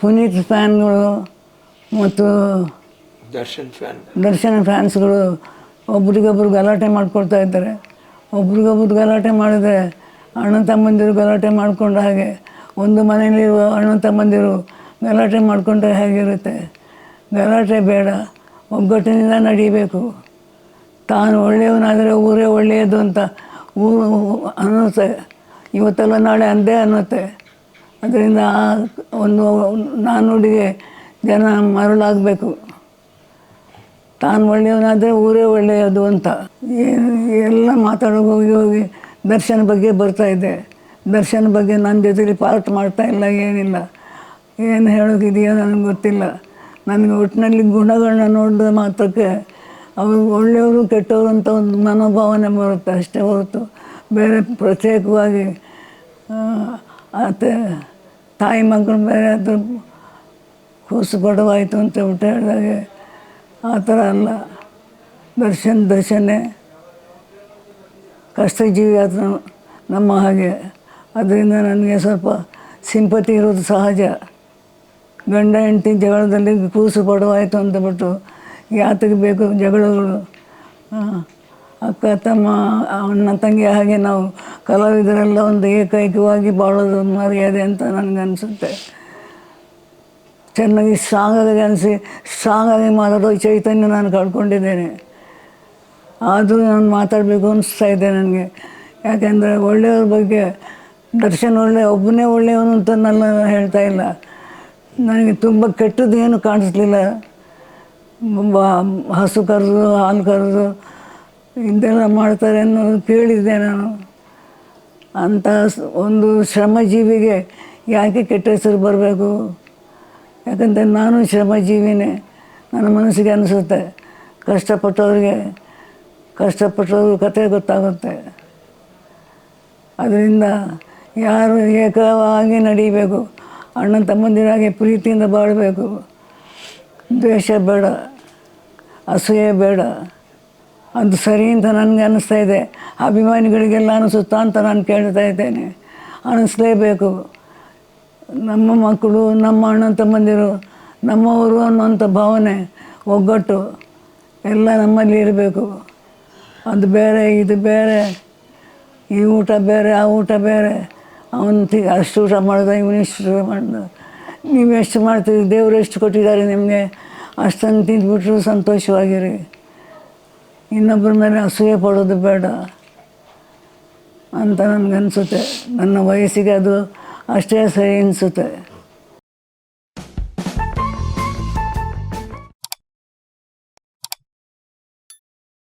ಪುನೀತ್ ಫ್ಯಾನ್ಗಳು ಮತ್ತು ದರ್ಶನ್ ಫ್ಯಾನ್. ದರ್ಶನ ಫ್ಯಾನ್ಸ್ಗಳು ಒಬ್ರಿಗೊಬ್ರು ಗಲಾಟೆ ಮಾಡ್ಕೊಳ್ತಾ ಇದ್ದಾರೆ. ಒಬ್ರಿಗೊಬ್ರು ಗಲಾಟೆ ಮಾಡಿದ್ರೆ ಅಣ್ಣ ತಮ್ಮಂದಿರು ಗಲಾಟೆ ಮಾಡಿಕೊಂಡ ಹಾಗೆ ಒಂದು ಮನೆಯಲ್ಲಿರುವ ಅಣ್ಣ ತಮ್ಮಂದಿರು ಗಲಾಟೆ ಮಾಡಿಕೊಂಡ್ರೆ ಹೇಗಿರುತ್ತೆ ಗಲಾಟೆ ಬೇಡ ಒಗ್ಗಟ್ಟಿನಿಂದ ನಡೀಬೇಕು. ತಾನು ಒಳ್ಳೆಯವನಾದರೆ ಊರೇ ಒಳ್ಳೆಯದು ಅಂತ ಊರು ಅನ್ನುತ್ತೆ. ಇವತ್ತೆಲ್ಲ ನಾಳೆ ಅಂದೇ ಅನ್ನುತ್ತೆ. ಅದರಿಂದ ಆ ಒಂದು ನಾನುಡಿಗೆ ಜನ ಮರಳಾಗಬೇಕು. ತಾನು ಒಳ್ಳೆಯವನಾದರೆ ಊರೇ ಒಳ್ಳೆಯದು ಅಂತ. ಎಲ್ಲ ಮಾತಾಡೋಕೆ ಹೋಗಿ ಹೋಗಿ ದರ್ಶನ ಬಗ್ಗೆ ಬರ್ತಾ ಇದ್ದೆ. ದರ್ಶನ ಬಗ್ಗೆ ನನ್ನ ಜೊತೆಲಿ ಪಾರ್ಟ್ ಮಾಡ್ತಾ ಇಲ್ಲ, ಏನಿಲ್ಲ. ಏನು ಹೇಳೋಕ್ಕಿದೆಯೋ ನನಗೆ ಗೊತ್ತಿಲ್ಲ. ನನಗೆ ಒಟ್ಟಿನಲ್ಲಿ ಗುಣಗಳನ್ನ ನೋಡಿದ ಮಾತ್ರಕ್ಕೆ ಅವರು ಒಳ್ಳೆಯವರು ಕೆಟ್ಟವರು ಅಂತ ಒಂದು ಮನೋಭಾವನೆ ಬರುತ್ತೆ ಅಷ್ಟೇ ಹೊರತು. ಬೇರೆ ಪ್ರತ್ಯೇಕವಾಗಿ ಆತ ತಾಯಿ ಮಗಳು ಬೇರೆ ಅದು ಕೂಸು ಬಡವಾಯಿತು ಅಂತ ಬಿಟ್ಟು ಹೇಳಿದಾಗೆ ಆ ಥರ ಅಲ್ಲ. ದರ್ಶನ್ ದರ್ಶನೇ. ಕಷ್ಟಜೀವಿ ಆದ್ರೆ ನಮ್ಮ ಹಾಗೆ. ಅದರಿಂದ ನನಗೆ ಸ್ವಲ್ಪ ಸಿಂಪತಿ ಇರೋದು ಸಹಜ. ಗಂಡ ಹೆಂಡತಿ ಜಗಳದಲ್ಲಿ ಕೂಸು ಬಡವಾಯಿತು ಅಂತಬಿಟ್ಟು ಯಾತಕ್ಕೆ ಬೇಕು ಜಗಳಗಳು. ಅಕ್ಕ, ತಮ್ಮ, ಅಣ್ಣ, ತಂಗಿ ಹಾಗೆ ನಾವು ಕಲಾವಿದರೆಲ್ಲ ಒಂದು ಏಕೈಕವಾಗಿ ಬಾಳೋದು ಮರ್ಯಾದೆ ಅಂತ ನನಗನ್ಸುತ್ತೆ. ಚೆನ್ನಾಗಿ ಸಾಂಗಾಗಿ ಅನಿಸಿ ಸಾಂಗಾಗಿ ಮಾತಾಡೋ ಚೈತನ್ಯ ನಾನು ಕಳ್ಕೊಂಡಿದ್ದೇನೆ. ಆದರೂ ನಾನು ಮಾತಾಡಬೇಕು ಅನಿಸ್ತಾ ಇದೆ ನನಗೆ. ಯಾಕೆಂದರೆ ಒಳ್ಳೆಯವ್ರ ಬಗ್ಗೆ, ದರ್ಶನ್ ಒಳ್ಳೆ, ಒಬ್ಬನೇ ಒಳ್ಳೆಯವನು ಅಂತ ನನ್ನ ಹೇಳ್ತಾ ಇಲ್ಲ. ನನಗೆ ತುಂಬ ಕೆಟ್ಟದ್ದು ಏನು ಕಾಣಿಸ್ಲಿಲ್ಲ. ಹಸು ಕರೆದು, ಹಾಲು ಕರೆದು ಇದೆಲ್ಲ ಮಾಡ್ತಾರೆ ಅನ್ನೋದು ಕೇಳಿದ್ದೆ ನಾನು. ಅಂಥ ಒಂದು ಶ್ರಮಜೀವಿಗೆ ಯಾಕೆ ಕೆಟ್ಟ ಹೆಸರು ಬರಬೇಕು? ಯಾಕಂದರೆ ನಾನು ಶ್ರಮಜೀವಿನೇ. ನನ್ನ ಮನಸ್ಸಿಗೆ ಅನಿಸುತ್ತೆ. ಕಷ್ಟಪಟ್ಟವ್ರಿಗೆ ಕಷ್ಟಪಟ್ಟವ್ರ ಕತೆ ಗೊತ್ತಾಗುತ್ತೆ. ಅದರಿಂದ ಯಾರು ಏಕವಾಗಿ ನಡೀಬೇಕು? ಅಣ್ಣ ತಮ್ಮಂದಿರಾಗಿ ಪ್ರೀತಿಯಿಂದ ಬಾಳಬೇಕು. ದ್ವೇಷ ಬೇಡ. ಅಸೂಯೆ ಬೇಡ. ಅದು ಸರಿ ಅಂತ ನನಗೆ ಅನ್ನಿಸ್ತಾ ಇದೆ. ಅಭಿಮಾನಿಗಳಿಗೆಲ್ಲ ಅನಿಸುತ್ತಾ ಅಂತ ನಾನು ಕೇಳ್ತಾ ಇದ್ದೇನೆ. ಅನ್ನಿಸ್ಲೇಬೇಕು. ನಮ್ಮ ಮಕ್ಕಳು, ನಮ್ಮ ಅಣ್ಣ ತಮ್ಮಂದಿರು, ನಮ್ಮವರು ಅನ್ನೋಂಥ ಭಾವನೆ, ಒಗ್ಗಟ್ಟು ಎಲ್ಲ ನಮ್ಮಲ್ಲಿ ಇರಬೇಕು. ಅದು ಬೇರೆ, ಇದು ಬೇರೆ, ಈ ಊಟ ಬೇರೆ, ಆ ಊಟ ಬೇರೆ. ಅವನು ತಿ, ಅಷ್ಟು ಊಟ ಮಾಡಿದ, ಇವನು ಇಷ್ಟು ಊಟ ಮಾಡಿದ. ನೀವು ಎಷ್ಟು ಮಾಡ್ತೀರಿ? ದೇವರು ಎಷ್ಟು ಕೊಟ್ಟಿದ್ದಾರೆ ನಿಮಗೆ? ಅಷ್ಟನ್ನು ತಿಂದ್ಬಿಟ್ರು ಸಂತೋಷವಾಗಿರಿ. ಇನ್ನೊಬ್ಬರ ಮೇಲೆ ಅಸೂಯೆ ಪಡೋದು ಬೇಡ ಅಂತ ನನಗನ್ಸುತ್ತೆ. ನನ್ನ ವಯಸ್ಸಿಗೆ ಅದು ಅಷ್ಟೇ ಸರಿ ಅನಿಸುತ್ತೆ.